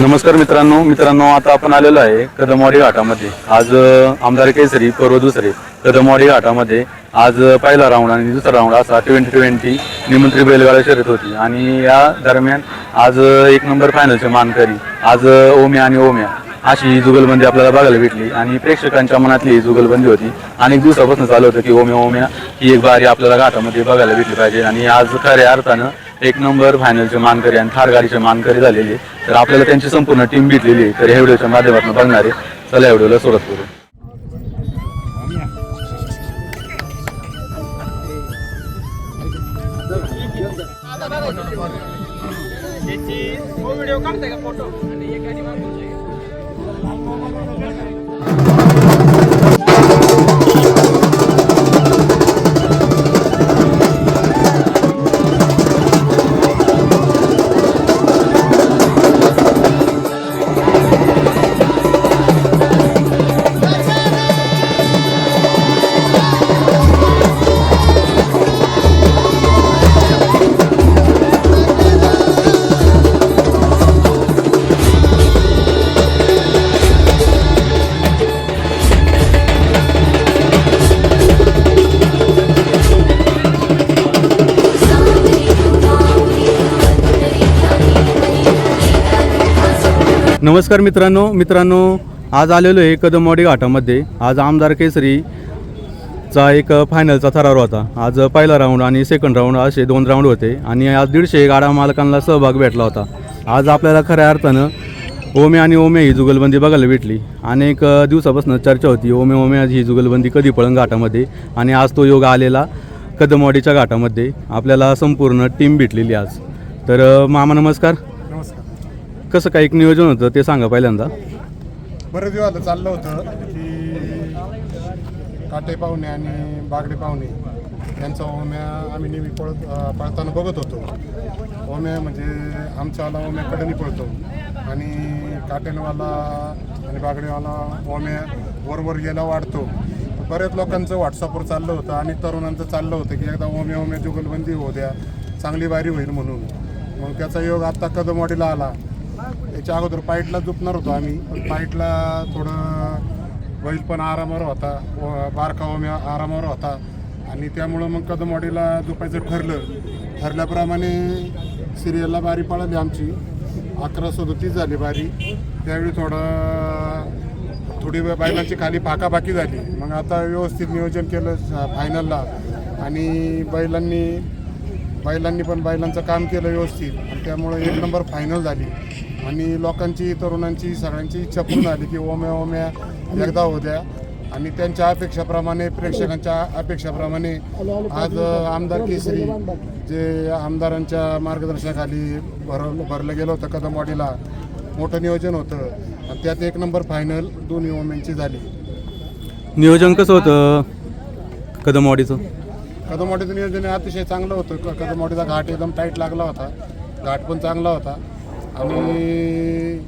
नमस्कार मित्रांनो मित्रांनो आता आपण आलेलो आहे कदमवाडी घाटामध्ये. आज आमदार केसरी पर्व दुसरे कदमवाडी घाटामध्ये. आज पहिला राऊंड आणि दुसरा राऊंड असा ट्वेंटी ट्वेंटी निमंत्री बैलगाडा शर्यत होती. आणि या दरम्यान आज एक नंबर फायनलचे मानकरी आज ओम्या आणि ओम्या. अशी ही जुगलबंदी आपल्याला बघायला भेटली आणि प्रेक्षकांच्या मनातली ही जुगलबंदी होती. अनेक दिवसापासून चालू होतं की ओम्या ओम्या ही एक बारी आपल्याला घाटामध्ये बघायला भेटली पाहिजे. आणि आज खऱ्या अर्थानं एक नंबर फायनलचे मानकरी आणि थार गाडीचे मानकरी झालेले तर आपल्याला त्यांची संपूर्ण टीम भेटलेली आहे. तर ह्या व्हिडिओच्या माध्यमातून बघणारे चला या व्हिडिओला सुरुवात करू. व्हिडिओ काढताय का फोटो आणि नमस्कार मित्रांनो मित्रांनो आज आलेलो आहे कदमवाडी घाटामध्ये. आज आमदार केसरी चा एक फायनलचा थरार होता. आज पहिला राऊंड आणि सेकंड राऊंड असे दोन राऊंड होते आणि आज दीडशे गाडा मालकांना सहभाग भेटला होता. आज आपल्याला खऱ्या अर्थानं ओमे आणि ओमे ही जुगलबंदी बघायला भेटली. अनेक दिवसापासून चर्चा होती ओमे ओमे ही जुगलबंदी कधी पळण घाटामध्ये? आणि आज तो योग आलेला कदमवाडीच्या घाटामध्ये. आपल्याला संपूर्ण टीम भेटलेली आज. तर मामा नमस्कार. कसं काय एक नियोजन होतं ते सांगा पहिल्यांदा. बरेच दिवस आता चाललं होतं की काटे पाहुणे आणि बागडे पाहुणे यांचा ओम्या आम्ही नेहमी पळत पळताना बघत होतो. ओम्या म्हणजे आमच्यावाला ओम्या कडनी पळतो आणि काटेनवाला आणि बागडेवाला ओम्या वरवर गेला वाढतो. बऱ्याच लोकांचं व्हॉट्सअपवर चाललं होतं आणि तरुणांचं चाललं होतं की एकदा ओम्या ओम्या जुगलबंदी होऊ द्या चांगली बारी होईल म्हणून. मग त्याचा योग आत्ता कदमवाडीला आला. याच्या अगोदर पाईटला झोपणार होतो आम्ही. पण पाईटला थोडं बैल पण आरामावर होता. व बारका ओम्या आरामावर होता. आणि त्यामुळं मग कदमवाडीला झोपायचं ठरलं. ठरल्याप्रमाणे सिरियलला बारी पळाली आमची. अकरा सदोतीस झाली बारी. त्यावेळी थोडं थोडी वेळ बैलांची खाली पाकापाकी झाली. मग आता व्यवस्थित नियोजन केलं फायनलला आणि बैलांनी बैलांनी पण बैलांचं काम केलं व्यवस्थित. आणि त्यामुळे एक नंबर फायनल झाली. आणि लोकांची तरुणांची सगळ्यांची इच्छा पूर्ण झाली की ओम्या ओम्या एकदा होऊ द्या. आणि त्यांच्या अपेक्षाप्रमाणे प्रेक्षकांच्या अपेक्षाप्रमाणे आज आमदार केसरी जे आमदारांच्या मार्गदर्शनाखाली भर भरलं गेलं होतं कदमवाडीला मोठं नियोजन होतं. आणि त्यात एक नंबर फायनल दोन्ही ओम्यांची झाली. नियोजन कसं होतं कदमवाडीचं कदमवाडीचं नियोजन हे अतिशय चांगलं होतं. कदमवाडीचा घाट एकदम टाईट लागला होता. घाट पण चांगला होता. आणि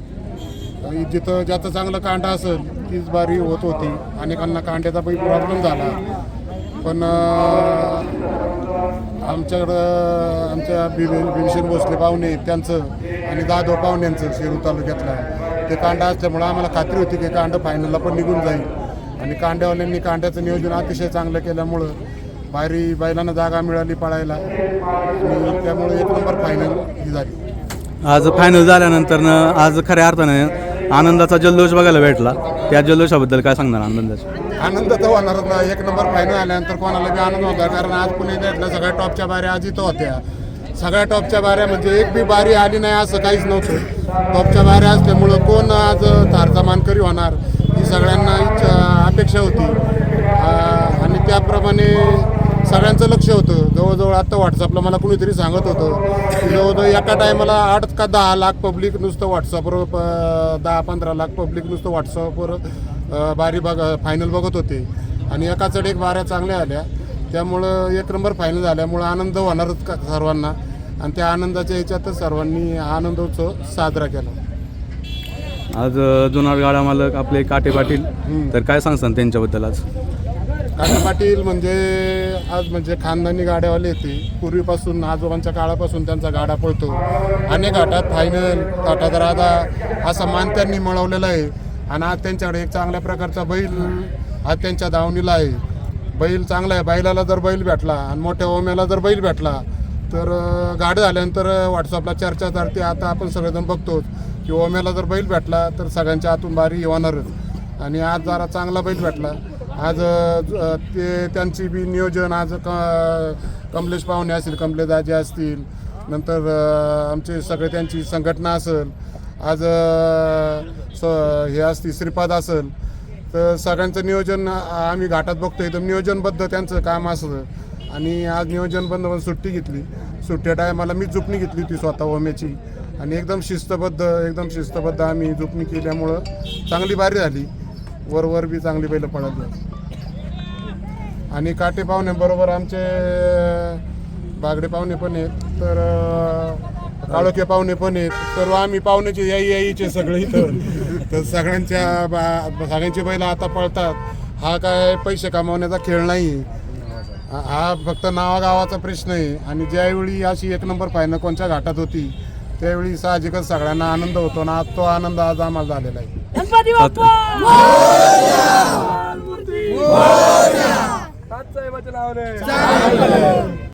जिथं ज्याचं चांगलं कांडा असेल तीच बारी होत होती. अनेकांना कांड्याचा काही प्रॉब्लेम झाला. पण आमच्याकडं आमच्या बि भीमसेन भोसले पाहुणे त्यांचं आणि दादो पाहुण्यांचं शिरू तालुक्यातला. ते कांडा असल्यामुळं आम्हाला खात्री होती की कांडं फायनलला पण निघून जाईल. आणि कांड्यावाल्यांनी कांड्याचं नियोजन अतिशय चांगलं केल्यामुळं भारी बैलांना जागा मिळाली पळायला. आणि त्यामुळे एक नंबर फायनल ही झाली. आज फायनल झाल्यानंतर आज खऱ्या अर्थानं आनंदाचा जल्लोष बघायला भेटला. त्या जल्लोषाबद्दल काय सांगणार आनंदाचा? आनंद तर होणारच ना. एक नंबर फायनल आल्यानंतर कोणाला बी आनंद होता कारण आज पुणे जिल्ह्यातल्या सगळ्या टॉपच्या बाऱ्या आज इथं होत्या. सगळ्या टॉपच्या बाऱ्या म्हणजे एक बी बारी आली नाही असं काहीच नव्हतं. टॉपच्या बाऱ्या असल्यामुळं कोण आज थारचा मानकरी होणार? ही सगळ्यांना इच्छा अपेक्षा होती. आणि त्याप्रमाणे सगळ्यांचं लक्ष होतं. जवळजवळ आत्ता व्हॉट्सअपला मला कुणीतरी सांगत होतं. की जवळजवळ एका टायमाला आठ का दहा लाख पब्लिक नुसतं व्हॉट्सअपवर प- दहा पंधरा लाख पब्लिक नुसतं व्हॉट्सअपवर बारी बघ फायनल बघत होते. आणि एकाचड एक बाऱ्या चांगल्या आल्या. त्यामुळं एक नंबर फायनल झाल्यामुळं आनंद होणारच का सर्वांना. आणि त्या आनंदाच्या ह्याच्यातच सर्वांनी हा आनंदोत्सव साजरा केला. आज जुनार गाडा मालक आपले काटे पाटील. तर काय सांगसान त्यांच्याबद्दल आज? काका पाटील म्हणजे आज म्हणजे खानदानी गाड्यावाले येते पूर्वीपासून आजोबांच्या काळापासून त्यांचा गाडा पळतो. अनेक घाटात फायनल घाटात राधा असा मान त्यांनी मिळवलेला आहे. आणि आज त्यांच्याकडे एक चांगल्या प्रकारचा बैल आज त्यांच्या दावणीला आहे. बैल चांगला आहे. बैलाला जर बैल भेटला आणि मोठ्या ओम्याला जर बैल भेटला तर गाडं गाडी झाल्यानंतर व्हॉट्सअपला चर्चा चालते. आता आपण सगळेजण बघतो की ओम्याला जर बैल भेटला तर सगळ्यांच्या हातून बारी होणारच आणि आज जरा चांगला बैल भेटला. आज ते त्यांची बी नियोजन आज क कमलेश पाहुणे असतील कमलेश असतील नंतर आमचे सगळे त्यांची संघटना असेल आज स हे असतील श्रीपाद असेल तर सगळ्यांचं नियोजन आम्ही घाटात बघतो तर नियोजनबद्ध त्यांचं काम असतं. आणि आज नियोजनबद्ध पण सुट्टी घेतली. सुट्ट्या टायमाला मी जुपणी घेतली होती स्वतः ओम्याची. आणि एकदम शिस्तबद्ध एकदम शिस्तबद्ध आम्ही जुपणी केल्यामुळं चांगली बारी झाली. वरवर बी चांगली बैलं पळाली आणि काटे पाहुणे बरोबर आमचे बागडे पाहुणे पण आहेत. तर काळोखे पाहुणे पण आहेत. तर आम्ही पाहुण्याचे याई याईचे सगळे इथं. तर सगळ्यांच्या बा- सगळ्यांची बैल आता पळतात. हा काय पैसे कमावण्याचा खेळ नाही. हा हा फक्त नावागावाचा प्रश्न आहे. आणि ज्यावेळी अशी एक नंबर फायनल कोणत्या घाटात होती त्यावेळी साहजिकच सगळ्यांना आनंद होतो. ना आज तो आनंद आज आम्हाला झालेला आहे. गणपती बाप्पा!